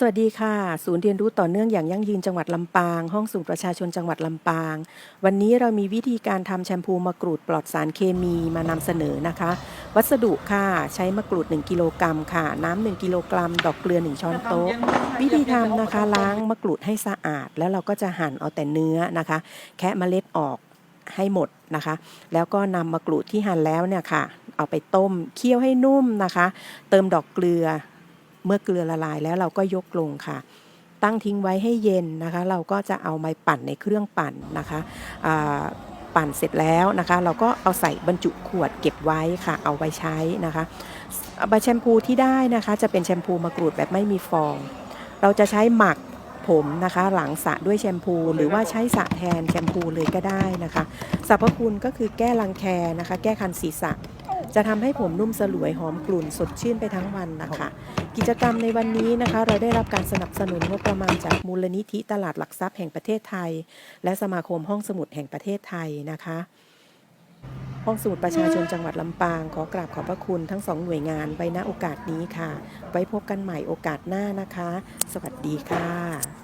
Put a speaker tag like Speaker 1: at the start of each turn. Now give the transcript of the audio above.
Speaker 1: สวัสดีค่ะ ศูนย์เรียนรู้ต่อเนื่องอย่างยั่งยืนจังหวัดลำปาง ห้องสูงประชาชนจังหวัดลำปาง วันนี้เรามีวิธีการทำแชมพูมะกรูดปลอดสารเคมีมานำเสนอนะคะ วัสดุค่ะใช้มะกรูด 1 กิโลกรัมค่ะ น้ำ1กิโลกรัม ดอกเกลือ 1 ช้อนโต๊ะ วิธีทำนะคะล้างมะกรูดให้สะอาด แล้วเราก็จะหั่นเอาแต่เนื้อนะคะ แคะเมล็ดออกให้หมดนะคะ แล้วก็นำมะกรูดที่หั่นแล้วเนี่ยค่ะ เอาไปต้มเคี่ยวให้นุ่มนะคะ เติมดอกเกลือ เมื่อเกลือละลายแล้วเราก็ยกลงค่ะ ตั้งทิ้งไว้ให้เย็นนะคะ เราก็จะเอาไปปั่นในเครื่องปั่นนะคะปั่นเสร็จแล้วนะคะ เราก็เอาใส่บรรจุขวดเก็บไว้ค่ะ เอาไว้ใช้นะคะใบแชมพูที่ได้นะคะ จะเป็นแชมพูมะกรูดแบบไม่มีฟอง เราจะใช้หมักผมนะคะหลังสระด้วยแชมพูหรือว่าใช้สระแทนแชมพูเลยก็ได้นะคะสรรพคุณก็คือแก้รังแคนะคะ แก้คันศีรษะ จะทำให้ผมนุ่มสลวยหอมกลุ่นสดชื่นไปทั้งวันนะคะ กิจกรรมในวันนี้นะคะ เราได้รับการสนับสนุนงบประมาณจากมูลนิธิตลาดหลักทรัพย์แห่งประเทศไทย และสมาคมห้องสมุดแห่งประเทศไทยนะคะห้องสมุดประชาชนจังหวัดลำปางขอกราบขอบพระคุณทั้งสองหน่วยงานไว้ณโอกาสนี้ค่ะ ไว้พบกันใหม่โอกาสหน้านะคะ สวัสดีค่ะ